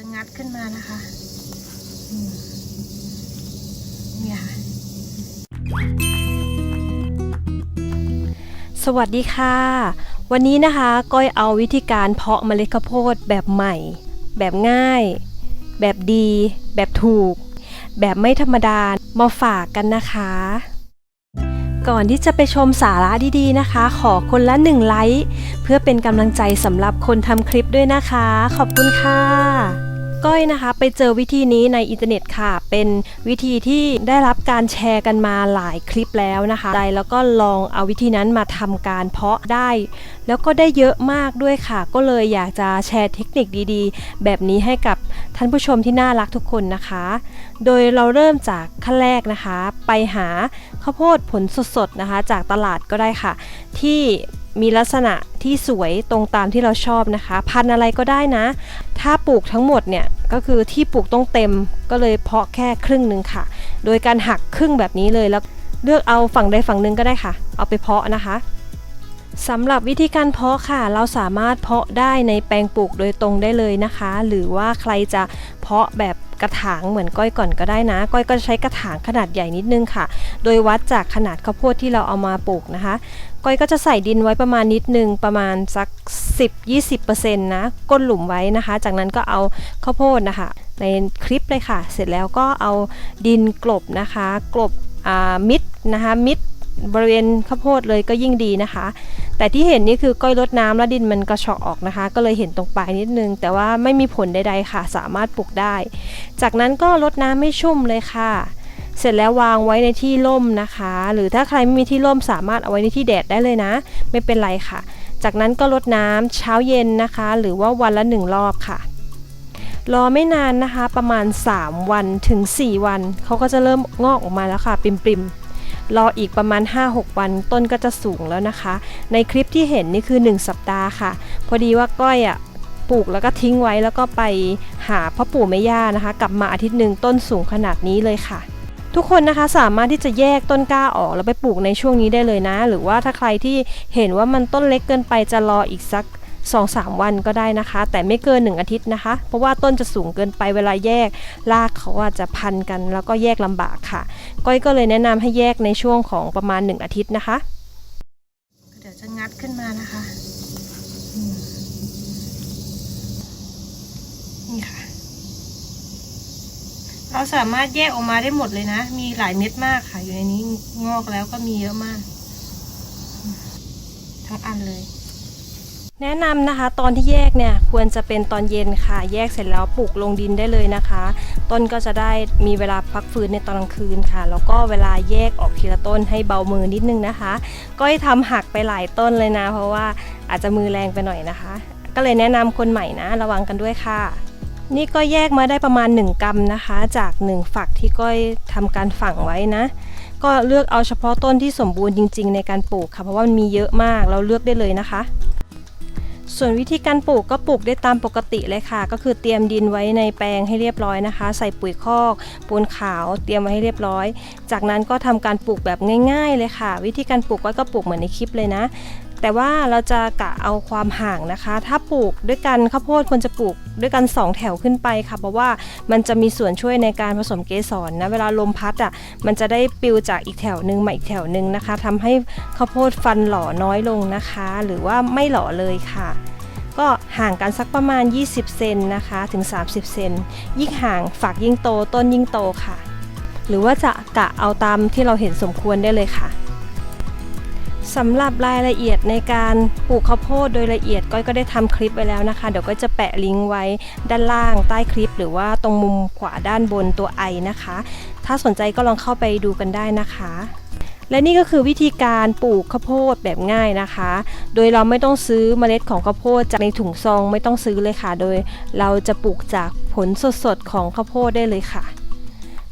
จะงัดขึ้นมานะคะเนี่ยค่ะสวัสดีค่ะ วันนี้นะคะก้อยเอาวิธีการเพาะเมล็ดข้าวโพดแบบใหม่ แบบง่าย แบบดี แบบถูก แบบไม่ธรรมดามาฝากกันนะคะก่อนที่จะไปชมสาระดีๆนะคะ ขอคนละหนึ่งไลค์เพื่อเป็นกำลังใจสำหรับคนทำคลิปด้วยนะคะ ขอบคุณค่ะ ก้อยนะคะ ไปเจอวิธีนี้ในอินเทอร์เน็ตค่ะ เป็นวิธีที่ได้รับการแชร์กันมาหลายคลิปแล้วนะคะได้แล้วก็ลองเอาวิธีนั้นมาทำการเพาะได้ แล้วก็ได้เยอะมากด้วยค่ะ ก็เลยอยากจะแชร์เทคนิคดีๆ แบบนี้ให้กับท่านผู้ชมที่น่ารักทุกคนนะคะ โดยเราเริ่มจากขั้นแรกนะคะ ไปหาข้าวโพดผลสดๆนะคะ จากตลาดก็ได้ค่ะ ที่มีลักษณะที่สวยตรงตามที่เราชอบนะคะ พันธุ์อะไรก็ได้นะ ถ้าปลูกทั้งหมดเนี่ย ก็คือที่ปลูกต้องเต็มก็เลยเพาะแค่ครึ่งหนึ่งค่ะ โดยการหักครึ่งแบบนี้เลยแล้วเลือกเอาฝั่งใดฝั่งหนึ่งก็ได้ค่ะ เอาไปเพาะนะคะสำหรับวิธีการเพาะค่ะ เราสามารถเพาะได้ในแปลงปลูกโดยตรงได้เลยนะคะ หรือว่าใครจะเพาะแบบ กระถางเหมือนก้อยก่อนก็ได้นะ ก้อยก็จะใช้กระถางขนาดใหญ่นิดนึงค่ะ โดยวัดจากขนาดข้าวโพดที่เราเอามาปลูกนะคะ ก้อยก็จะใส่ดินไว้ประมาณนิดนึงประมาณสัก 10-20%นะก้นหลุมไว้นะคะ จากนั้นก็เอาข้าวโพดนะคะ ในคลิปเลยค่ะ เสร็จแล้วก็เอาดินกลบนะคะกลบมิดนะคะมิดบริเวณข้าวโพดเลยก็ยิ่งดีนะคะ แต่ที่เห็นนี่คือก้อยลดน้ำแล้วดินมันกระเชาะออกนะคะ ก็เลยเห็นตรงปลายนิดนึง แต่ว่าไม่มีผลใดๆค่ะ สามารถปลูกได้ จากนั้นก็ลดน้ำให้ชุ่มเลยค่ะ เสร็จแล้ววางไว้ในที่ร่มนะคะ หรือถ้าใครไม่มีที่ร่มสามารถเอาไว้ในที่แดดได้เลยนะ ไม่เป็นไรค่ะ จากนั้นก็ลดน้ำเช้าเย็นนะคะ หรือว่าวันละหนึ่งรอบค่ะรอไม่นานนะคะประมาณ 3 วันถึง 4 วัน เขาก็จะเริ่มงอกออกมาแล้วค่ะ ปริมๆ รออีกประมาณ 5-6 วันต้นก็จะสูงแล้วนะคะ ในคลิปที่เห็นนี่คือ 1 สัปดาห์ค่ะ พอดีว่าก้อยอะปลูกแล้วก็ทิ้งไว้แล้วก็ไปหาพ่อปู่แม่ย่านะคะ กลับมาอาทิตย์หนึ่งต้นสูงขนาดนี้เลยค่ะ ทุกคนนะคะสามารถที่จะแยกต้นกล้าออกแล้วไปปลูกในช่วงนี้ได้เลยนะ หรือว่าถ้าใครที่เห็นว่ามันต้นเล็กเกินไปจะรออีกสัก2-3 วันก็ได้นะคะ แต่ไม่เกิน 1 อาทิตย์นะคะ เพราะว่าต้นจะสูงเกินไปเวลาแยกรากเขาอาจจะพันกัน แล้วก็แยกลำบากค่ะ ก้อยก็เลยแนะนำให้แยกในช่วงของประมาณ 1 อาทิตย์นะคะ เดี๋ยวจะงัดขึ้นมานะคะ นี่ค่ะ เราสามารถแยกออกมาได้หมดเลยนะ มีหลายเม็ดมากค่ะ อยู่ในนี้งอกแล้วก็มีเยอะมาก ทั้งอันเลย แนะนำนะคะตอนที่แยกเนี่ยควรจะเป็นตอนเย็นค่ะ แยกเสร็จแล้วปลูกลงดินได้เลยนะคะ ต้นก็จะได้มีเวลาพักฟื้นในตอนกลางคืนค่ะ แล้วก็เวลาแยกออกทีละต้นให้เบามือนิดนึงนะคะก้อยทำหักไปหลายต้นเลยนะ เพราะว่าอาจจะมือแรงไปหน่อยนะคะ ก็เลยแนะนำคนใหม่นะระวังกันด้วยค่ะนี่ก็แยกมาได้ประมาณ 1 กรัมนะคะ จาก 1 ฝักที่ก้อยทำการฝังไว้นะ ก็เลือกเอาเฉพาะต้นที่สมบูรณ์จริง ๆ ในการปลูกค่ะ เพราะว่ามันมีเยอะมากเราเลือกได้เลยนะคะ ส่วนวิธีการปลูกก็ปลูกได้ตามปกติเลยค่ะ ก็คือเตรียมดินไว้ในแปลงให้เรียบร้อยนะคะ ใส่ปุ๋ยคอกปูนขาว เตรียมไว้ให้เรียบร้อย จากนั้นก็ทำการปลูกแบบง่าย ๆ เลยค่ะ วิธีการปลูกก็ก็ปลูกเหมือนในคลิปเลยนะ แต่ว่าเราจะกะเอาความห่างนะคะ ถ้าปลูกด้วยกันข้าวโพดควรจะปลูกด้วยกัน 2 แถวขึ้นไปค่ะ เพราะว่ามันจะมีส่วนช่วยในการผสมเกสรนะเวลาลมพัดอะมันจะได้ปลิวจากอีกแถวหนึ่งมาอีกแถวหนึ่งนะคะทำให้ข้าวโพดฟันหล่อน้อยลงนะคะ หรือว่าไม่หล่อเลยค่ะก็ห่างกันสักประมาณ 20 เซนนะคะถึง 30 เซนยิ่งห่างฝักยิ่งโตต้นยิ่งโตค่ะ หรือว่าจะกะเอาตามที่เราเห็นสมควรได้เลยค่ะ สำหรับรายละเอียดในการปลูกข้าวโพดโดยละเอียดก้อยก็ได้ทำคลิปไว้แล้วนะคะ เดี๋ยวก็จะแปะลิงก์ไว้ด้านล่างใต้คลิป หรือว่าตรงมุมขวาด้านบนตัวไอนะคะ ถ้าสนใจก็ลองเข้าไปดูกันได้นะคะ และนี่ก็คือวิธีการปลูกข้าวโพดแบบง่ายนะคะ โดยเราไม่ต้องซื้อเมล็ดของข้าวโพดจากในถุงซองไม่ต้องซื้อเลยค่ะ โดยเราจะปลูกจากผลสดๆของข้าวโพดได้เลยค่ะ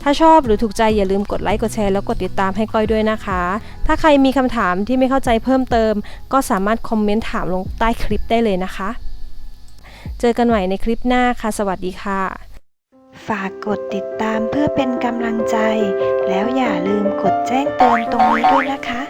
ถ้าชอบหรือถูกใจอย่าลืมกดไลค์กดแชร์แล้วกดติดตามให้ก้อยด้วยนะคะ ถ้าใครมีคำถามที่ไม่เข้าใจเพิ่มเติม ก็สามารถคอมเมนต์ถามลงใต้คลิปได้เลยนะคะ เจอกันใหม่ในคลิปหน้าค่ะ สวัสดีค่ะ ฝากกดติดตามเพื่อเป็นกำลังใจ แล้วอย่าลืมกดแจ้งเตือนตรงนี้ด้วยนะคะ